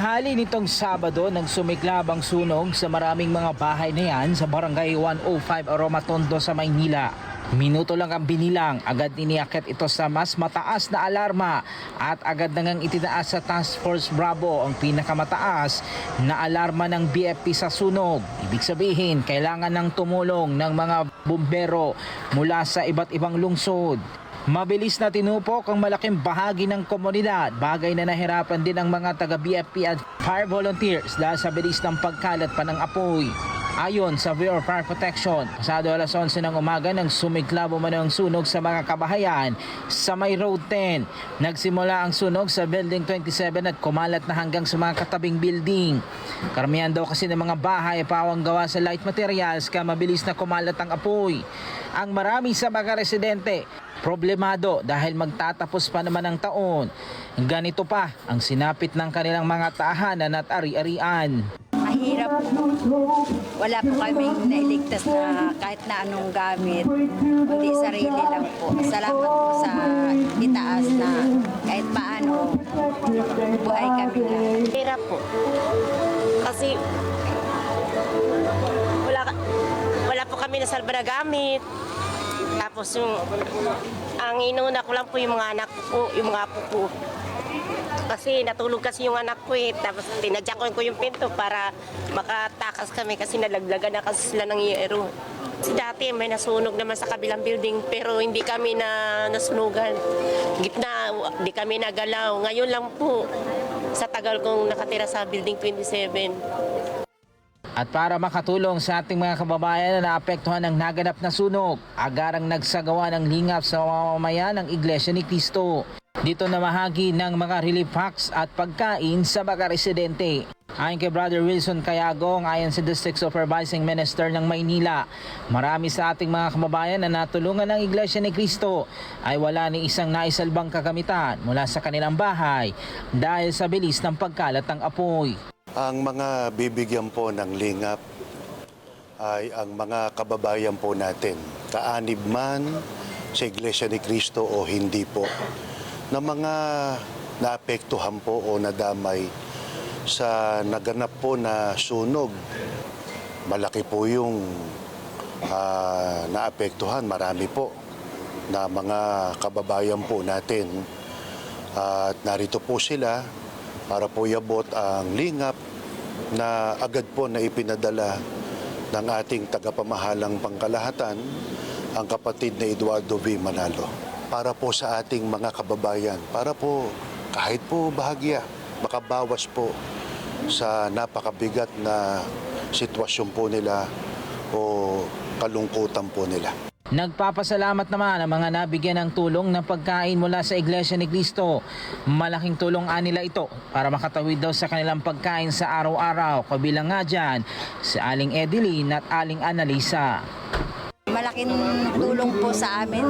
Hali nitong Sabado nang sumiklab ang sunog sa maraming mga bahay na yan sa Barangay 105 Aroma Tondo sa Maynila. Minuto lang ang binilang, agad iniakit ito sa mas mataas na alarma at agad nangang itinaas sa Task Force Bravo ang pinakamataas na alarma ng BFP sa sunog. Ibig sabihin, kailangan ng tumulong ng mga bumbero mula sa iba't ibang lungsod. Mabilis na tinupok ang malaking bahagi ng komunidad, bagay na nahirapan din ang mga taga-BFP at fire volunteers dahil sa bilis ng pagkalat pa ng apoy. Ayon sa Bureau of Fire Protection, pasado alas 11 ng umaga nang sumiklab umano ang sunog sa mga kabahayan sa may Road 10. Nagsimula ang sunog sa Building 27 at kumalat na hanggang sa mga katabing building. Karamihan daw kasi ng mga bahay ay pawang gawa sa light materials kaya mabilis na kumalat ang apoy. Ang marami sa mga residente problemado dahil magtatapos pa naman ang taon. Ganito pa ang sinapit ng kanilang mga tahanan at ari-arian. Mahirap po. Wala po kaming nailigtas na kahit na anong gamit. Kundi sarili lang po. Salamat po sa itaas na kahit paano buhay kami lang. Hirap po. Kasi wala, wala po kami nasalba na gamit. Tapos yung, ang inuna ko lang po yung mga anak ko yung mga apo ko. Kasi natulog kasi yung anak ko eh. Tapos tinadyakan ko yung pinto para makatakas kami kasi nalaglagan na kasi sila ng yero. Kasi dati may nasunog naman sa kabilang building pero hindi kami na nasunugan. Gitna, di kami nagalaw. Ngayon lang po sa tagal kong nakatira sa building 27. At para makatulong sa ating mga kababayan na naapektuhan ng naganap na sunog, agarang nagsagawa ng lingap sa mamamayan ng Iglesia ni Cristo. Dito na mahagi ng mga relief packs at pagkain sa mga residente. Ayon kay Brother Wilson Kayagong, ayon sa District Supervising Minister ng Maynila, marami sa ating mga kababayan na natulungan ng Iglesia ni Cristo ay wala ni isang naisalbang kagamitan mula sa kanilang bahay dahil sa bilis ng pagkalat ng apoy. Ang mga bibigyan po ng lingap ay ang mga kababayan po natin, kaanib man sa Iglesia ni Cristo o hindi po, na mga naapektuhan po o nadamay sa naganap po na sunog. Malaki po yung ah, naapektuhan, marami po na mga kababayan po natin. At narito po sila para po iabot ang lingap na agad po na ipinadala ng ating tagapamahalang pangkalahatan, ang kapatid na Eduardo V. Manalo. Para po sa ating mga kababayan, para po kahit po bahagya, makabawas po sa napakabigat na sitwasyon po nila o kalungkutan po nila. Nagpapasalamat naman ang mga nabigyan ng tulong ng pagkain mula sa Iglesia ni Cristo. Malaking tulong anila ito para makatawid daw sa kanilang pagkain sa araw-araw. Kabilang nga dyan si Aling Edeline at Aling Annalisa. Malaking tulong po sa amin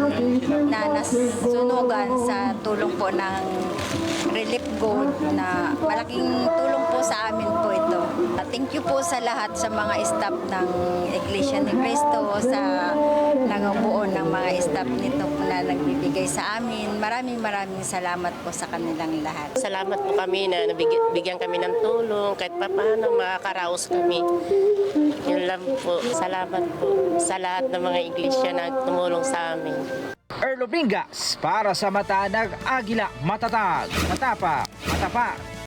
na nasunugan sa tulong po ng Relief Gold na malaking tulong po sa amin po. Thank you po sa lahat sa mga staff ng Iglesia ni Cristo, sa nangabuo ng mga staff nito po na nagbibigay sa amin. Maraming maraming salamat po sa kanilang lahat. Salamat po kami na nabigyan bigyan kami ng tulong kahit pa paano makakaraos kami. Yun lang po. Salamat po sa lahat ng mga iglesia na tumulong sa amin. Erlo Bringas para sa Mata ng Agila Matatag, Matapa, Matapat.